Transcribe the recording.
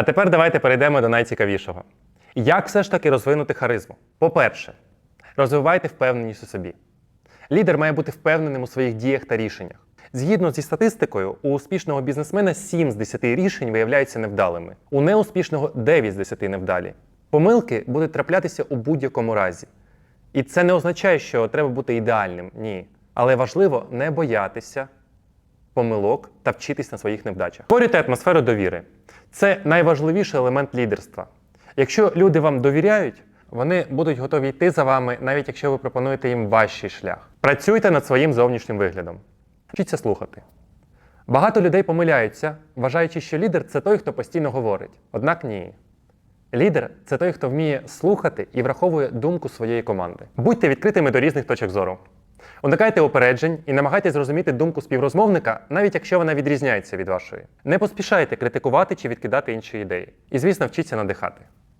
А тепер давайте перейдемо до найцікавішого. Як все ж таки розвинути харизму? По-перше, розвивайте впевненість у собі. Лідер має бути впевненим у своїх діях та рішеннях. Згідно зі статистикою, у успішного бізнесмена 7 з 10 рішень виявляються невдалими, у неуспішного 9 з 10 невдалі. Помилки будуть траплятися у будь-якому разі. І це не означає, що треба бути ідеальним. Ні. Але важливо не боятися помилок та вчитись на своїх невдачах. Створюйте атмосферу довіри. Це найважливіший елемент лідерства. Якщо люди вам довіряють, вони будуть готові йти за вами, навіть якщо ви пропонуєте їм важчий шлях. Працюйте над своїм зовнішнім виглядом. Вчіться слухати. Багато людей помиляються, вважаючи, що лідер це той, хто постійно говорить. Однак ні. Лідер це той, хто вміє слухати і враховує думку своєї команди. Будьте відкритими до різних точок зору. Уникайте опереджень і намагайтесь зрозуміти думку співрозмовника, навіть якщо вона відрізняється від вашої. Не поспішайте критикувати чи відкидати інші ідеї. І, звісно, вчіться надихати.